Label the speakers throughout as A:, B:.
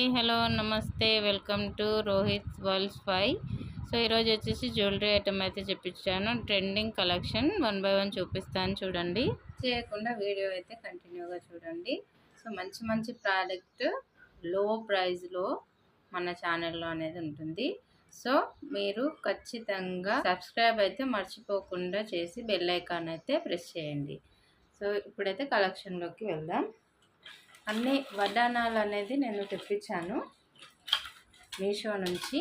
A: Hi hello నమస్తే welcome to Rohit worlds five so ఈరోజు వచ్చేసి జ్యువెలరీ ఐటమ్ అయితే చూపించాను. Trending collection one by one చూపిస్తాను చూడండి. చేయకుండా వీడియో అయితే కంటిన్యూగా చూడండి. సో మంచి మంచి ప్రోడక్ట్లో ప్రైస్లో మన ఛానల్లో అనేది ఉంటుంది. సో మీరు ఖచ్చితంగా సబ్స్క్రైబ్ అయితే మర్చిపోకుండా చేసి బెల్ ఐకాన్ అయితే ప్రెస్ చేయండి. సో ఇప్పుడైతే కలెక్షన్లోకి వెళ్దాం. అన్ని వడ్డానాలు అనేది నేను తెప్పించాను. మీషో నుంచి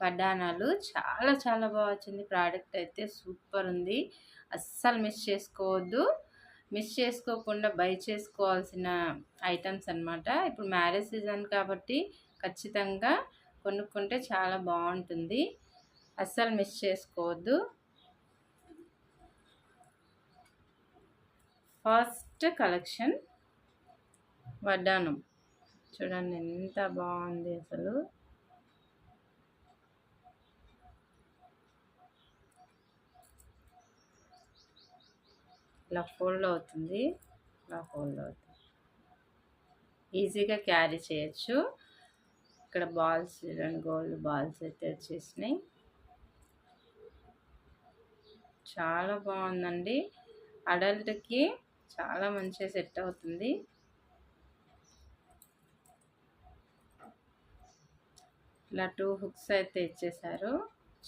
A: వడ్డానాలు చాలా చాలా బాగా వచ్చింది. ప్రోడక్ట్ అయితే సూపర్ ఉంది. అస్సలు మిస్ చేసుకోవద్దు. మిస్ చేసుకోకుండా బై చేసుకోవాల్సిన ఐటమ్స్ అనమాట ఇప్పుడు మ్యారేజ్ సీజన్ కాబట్టి ఖచ్చితంగా కొనుక్కుంటే చాలా బాగుంటుంది. అస్సలు మిస్ చేసుకోవద్దు. ఫస్ట్ కలెక్షన్ పడ్డాను చూడండి ఎంత బాగుంది అసలు. ఇలా ఫోల్డ్ అవుతుంది. ఇలా ఫోల్డ్ అవుతుంది. ఈజీగా క్యారీ చేయొచ్చు. ఇక్కడ బాల్స్ చూడండి గోల్డ్ బాల్స్ అయితే వచ్చేసినాయి. చాలా బాగుందండి. అడల్ట్కి చాలా మంచిగా సెట్ అవుతుంది. ఇలా టూ హుక్స్ అయితే ఇచ్చేసారు.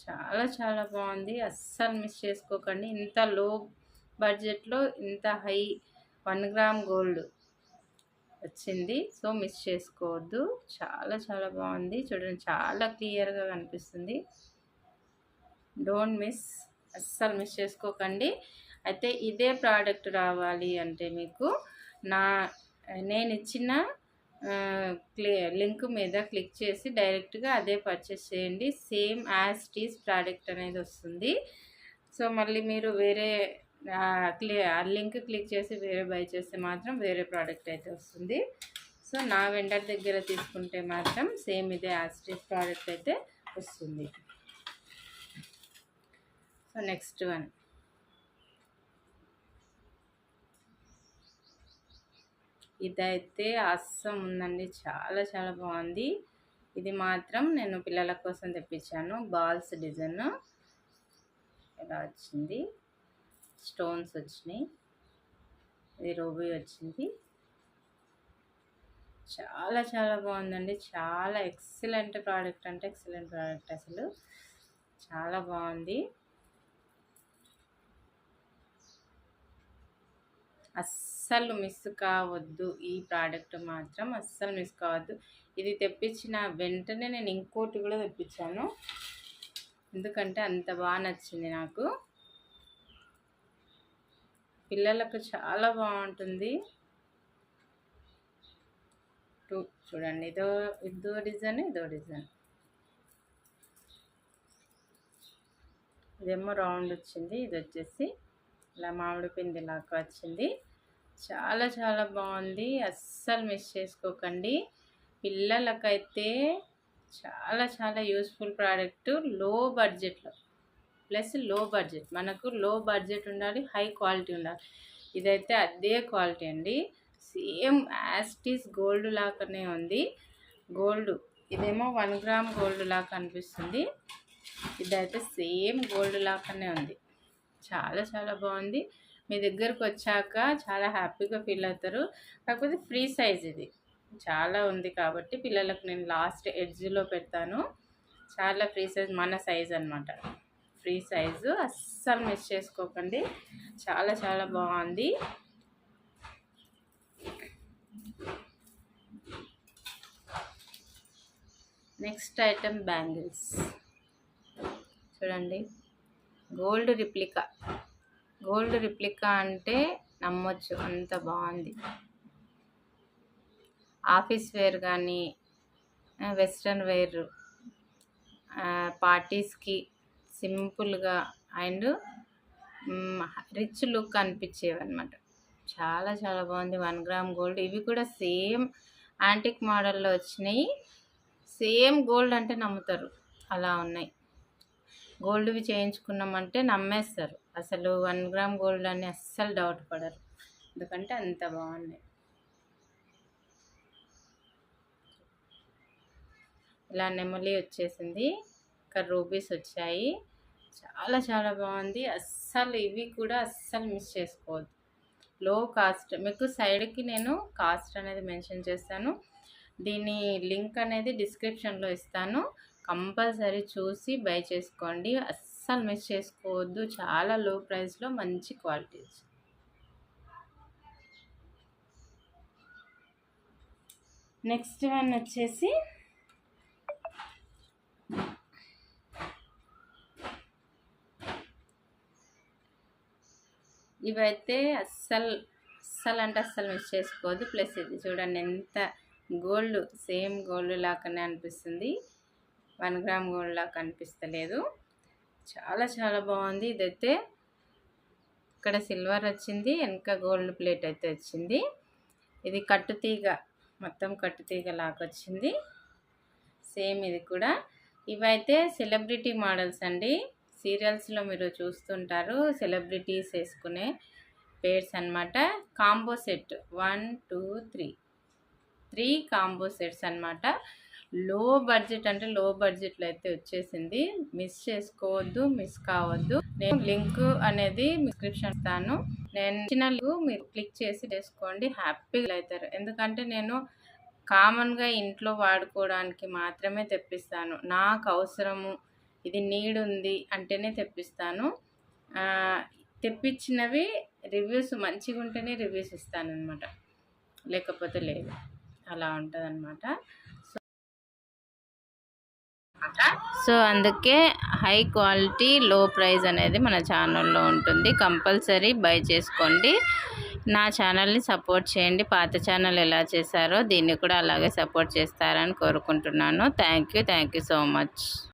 A: చాలా చాలా బాగుంది. అస్సలు మిస్ చేసుకోకండి. ఇంత లో బడ్జెట్లో ఇంత హై వన్ గ్రామ్ గోల్డ్ వచ్చింది. సో మిస్ చేసుకోవద్దు. చాలా చాలా బాగుంది. చూడండి చాలా క్లియర్గా కనిపిస్తుంది. Don't miss. అస్సలు మిస్ చేసుకోకండి. అయితే ఇదే ప్రోడక్ట్ రావాలి అంటే మీకు నా నేను ఇచ్చిన లింక్ మీద క్లిక్ చేసి డైరెక్ట్గా అదే పర్చేస్ చేయండి. సేమ్ యాజ్ టీస్ ప్రోడక్ట్ అనేది వస్తుంది. సో మళ్ళీ మీరు వేరే క్లి ఆ లింక్ క్లిక్ చేసి వేరే బై చేస్తే మాత్రం వేరే ప్రోడక్ట్ అయితే వస్తుంది. సో నా వెండర్ దగ్గర తీసుకుంటే మాత్రం సేమ్ ఇదే యాస్టీస్ ప్రోడక్ట్ అయితే వస్తుంది. So next one. ఇదైతే అస్సం ఉందండి. చాలా చాలా బాగుంది. ఇది మాత్రం నేను పిల్లల కోసం తెప్పించాను. బాల్స్ డిజైన్ ఇలా వచ్చింది? స్టోన్స్ వచ్చినాయి. ఇది రోబీ వచ్చింది. చాలా చాలా బాగుందండి. చాలా ఎక్సలెంట్ ప్రోడక్ట్ అంటే ఎక్సలెంట్ ప్రోడక్ట్ అసలు. చాలా బాగుంది. అస్సలు మిస్ కావద్దు. ఈ ప్రోడక్ట్ మాత్రం అస్సలు మిస్ కావద్దు. ఇది తెప్పించిన వెంటనే నేను ఇంకోటి కూడా తెప్పించాను. ఎందుకంటే అంత బాగా నచ్చింది నాకు. పిల్లలకు చాలా బాగుంటుంది. టూ చూడండి. ఇదో ఇదో డిజైన్ ఇదో డిజైన్. ఇదేమో రౌండ్ వచ్చింది. ఇది వచ్చేసి ఇలా మామిడి పిండిలాగా వచ్చింది. చాలా చాలా బాగుంది. అస్సలు మిస్ చేసుకోకండి. పిల్లలకైతే చాలా చాలా యూస్ఫుల్ ప్రోడక్ట్లో బడ్జెట్లో. ప్లస్లో బడ్జెట్. మనకు లో బడ్జెట్ ఉండాలి హై క్వాలిటీ ఉండాలి. ఇదైతే అదే క్వాలిటీ అండి. సేమ్ యాస్టీస్ గోల్డ్ లాగానే ఉంది. గోల్డ్ ఇదేమో వన్ గ్రామ్ గోల్డ్ లాగా అనిపిస్తుంది. ఇదైతే సేమ్ గోల్డ్ లాగానే ఉంది. చాలా చాలా బాగుంది. మీ దగ్గరకు వచ్చాక చాలా హ్యాపీగా ఫీల్ అవుతారు. కాకపోతే ఫ్రీ సైజ్ ఇది. చాలా ఉంది కాబట్టి పిల్లలకు నేను లాస్ట్ ఎడ్జ్లో పెడతాను. చాలా ఫ్రీ సైజ్ మన సైజ్ అనమాట ఫ్రీ సైజు. అస్సలు మిస్ చేసుకోకండి. చాలా చాలా బాగుంది. Next item bangles. చూడండి. Gold replica. గోల్డ్ రిప్లికా అంటే నమ్మొచ్చు అంత బాగుంది. ఆఫీస్ వేర్ కానీ వెస్ట్రన్ వేర్ పార్టీస్కి సింపుల్గా అండ్ రిచ్ లుక్ అనిపించేవి అనమాట చాలా చాలా బాగుంది వన్ గ్రామ్ గోల్డ్. ఇవి కూడా సేమ్ యాంటిక్ మోడల్లో వచ్చినాయి. సేమ్ గోల్డ్ అంటే నమ్ముతారు. అలా ఉన్నాయి. గోల్డ్వి చేయించుకున్నామంటే నమ్మేస్తారు. అసలు వన్ గ్రామ్ గోల్డ్ అని అస్సలు డౌట్ పడరు. ఎందుకంటే అంత బాగున్నాయి ఇలా నెమలి వచ్చేసింది. ఇక్కడ రూబీస్ వచ్చాయి. చాలా చాలా బాగుంది. అస్సలు ఇవి కూడా అస్సలు మిస్ చేసుకోవద్దు. లో కాస్ట్ మీకు సైడ్కి నేను కాస్ట్ అనేది మెన్షన్ చేస్తాను. దీని లింక్ అనేది డిస్క్రిప్షన్లో ఇస్తాను. కంపల్సరీ చూసి బై చేసుకోండి. అస్సలు మిస్ చేసుకోవద్దు. చాలా లో ప్రైస్లో మంచి క్వాలిటీస్ నెక్స్ట్ వన్ వచ్చేసి ఇవైతే అస్సలు అస్సలు అంటే అస్సలు మిస్ చేసుకోవద్దు. ప్లస్ ఇది చూడండి ఎంత గోల్డ్ సేమ్ గోల్డ్ లాగానే అనిపిస్తుంది. వన్ గ్రామ్ గోల్డ్లా కనిపిస్తలేదు. చాలా చాలా బాగుంది. ఇదైతే ఇక్కడ సిల్వర్ వచ్చింది వెనక గోల్డ్ ప్లేట్ అయితే వచ్చింది. ఇది కట్టుతీగ మొత్తం కట్టుతీగ లాగా వచ్చింది. సేమ్ ఇది కూడా. ఇవైతే సెలబ్రిటీ మోడల్స్ అండి. సీరియల్స్లో మీరు చూస్తుంటారు సెలబ్రిటీస్ వేసుకునే పేర్స్ అనమాట combo set one two three. Three combo sets అనమాట లో బడ్జెట్ అంటే లో బడ్జెట్లో అయితే వచ్చేసింది. మిస్ చేసుకోవద్దు మిస్ కావద్దు. నేను లింక్ అనేది డిస్క్రిప్షన్ ఇస్తాను. నేను ఇచ్చిన మీరు క్లిక్ చేసి చేసుకోండి. హ్యాపీగా అవుతారు. ఎందుకంటే నేను కామన్గా ఇంట్లో వాడుకోవడానికి మాత్రమే తెప్పిస్తాను. నాకు అవసరము ఇది నీడ్ ఉంది అంటేనే తెప్పిస్తాను. తెప్పించినవి రివ్యూస్ మంచిగా ఉంటేనే రివ్యూస్ ఇస్తాను అనమాట లేకపోతే లేదు. అలా ఉంటుంది అనమాట సో అందుకే హై క్వాలిటీ లో ప్రైస్ అనేది మన ఛానల్లో ఉంటుంది. కంపల్సరీ బై చేసుకోండి. నా ఛానల్ని సపోర్ట్ చేయండి. పాత ఛానల్ ఎలా చేశారో దీన్ని కూడా అలాగే సపోర్ట్ చేస్తారని కోరుకుంటున్నాను. Thank you. Thank you so much.